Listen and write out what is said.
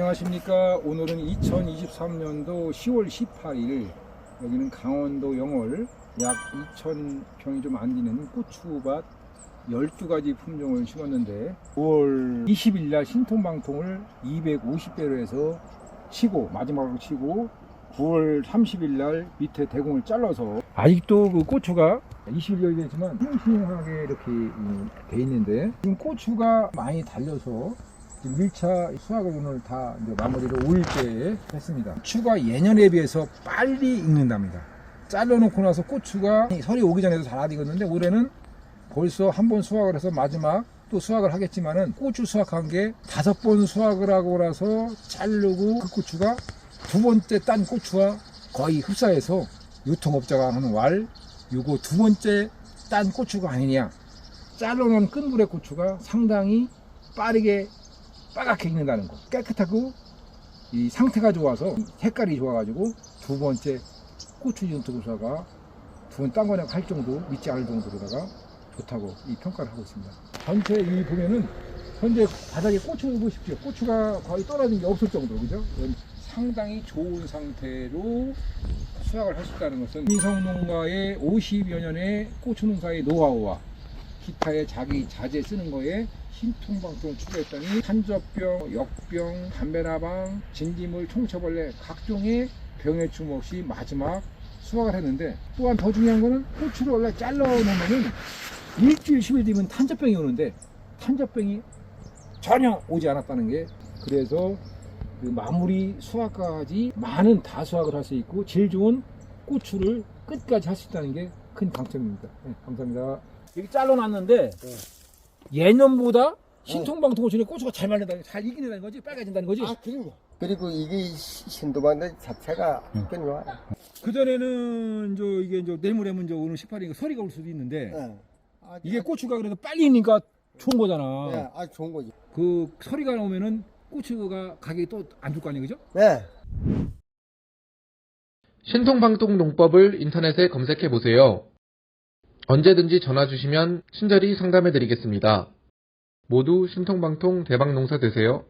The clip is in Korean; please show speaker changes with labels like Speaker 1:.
Speaker 1: 안녕하십니까. 오늘은 2023년도 10월 18일 여기는 강원도 영월 약 2,000평이 좀 안 되는 고추밭 12가지 품종을 심었는데 9월 20일 날 신통방통을 250배로 해서 치고 마지막으로 치고 9월 30일 날 밑에 대공을 잘라서 아직도 그 고추가 20일 되지만 싱싱하게 이렇게 음, 돼 있는데 지금 고추가 많이 달려서 지금 1차 수확을 오늘 다 이제 마무리를 5일째 했습니다. 고추가 예년에 비해서 빨리 익는답니다. 잘라놓고 나서 고추가 설이 오기 전에도 잘안 익었는데 올해는 벌써 한 번 수확을 해서 마지막 또 수확을 하겠지만은 고추 수확한 게 다섯 번 수확을 하고 나서 자르고 그 고추가 두 번째 딴 고추와 거의 흡사해서 유통업자가 하는 왈 요거 두 번째 딴 고추가 아니냐 잘라놓은 끈불의 고추가 상당히 빠르게 빨갛게 익는다는 거 깨끗하고 이 상태가 좋아서 색깔이 좋아가지고 두 번째 고추 유통업자가 두번 딴 거냐고 할 정도 믿지 않을 정도로다가 좋다고 이 평가를 하고 있습니다. 전체 이 보면은 현재 바닥에 고추 보십시오. 고추가 거의 떨어진 게 없을 정도 그죠? 상당히 좋은 상태로 수확을 있다는 것은 민성 농가의 50여 년의 고추 농사의 노하우와 기타의 자기 자재 쓰는 거에 신통방통을 추가했더니 한젖병, 역병, 담배나방, 진기물, 총처벌레 각종의 춤 없이 마지막 수확을 했는데 또한 더 중요한 거는 고추를 원래 잘라 놓으면은 일주일 10일 뒤면 탄저병이 오는데 탄저병이 전혀 오지 않았다는 게 그래서 그 마무리 수확까지 많은 다수확을 할 수 있고 질 좋은 고추를 끝까지 할 수 있다는 게 큰 강점입니다. 네, 감사합니다. 여기 잘라놨는데 예년보다 신통방통을 전에 고추가 잘 말린다, 잘 익는다는 거지, 빨개진다는 거지.
Speaker 2: 아, 그럼요. 그리고 이게 시- 신도방대 자체가 꽤 좋아요.
Speaker 1: 그 전에는 저 이게 저 내일모레면 저 오늘 18일이니까 서리가 올 수도 있는데
Speaker 2: 예. 아,
Speaker 1: 이게 고추가 그래도 빨리 익으니까 좋은 거잖아.
Speaker 2: 예, 아, 좋은 거지.
Speaker 1: 그 서리가 나오면은 고추가 가격이 또 안 줄 거 아니에요, 그죠?
Speaker 2: 네.
Speaker 3: 신통방통 농법을 인터넷에 검색해 보세요. 언제든지 전화 주시면 친절히 상담해 드리겠습니다. 모두 신통방통 대박 농사 되세요.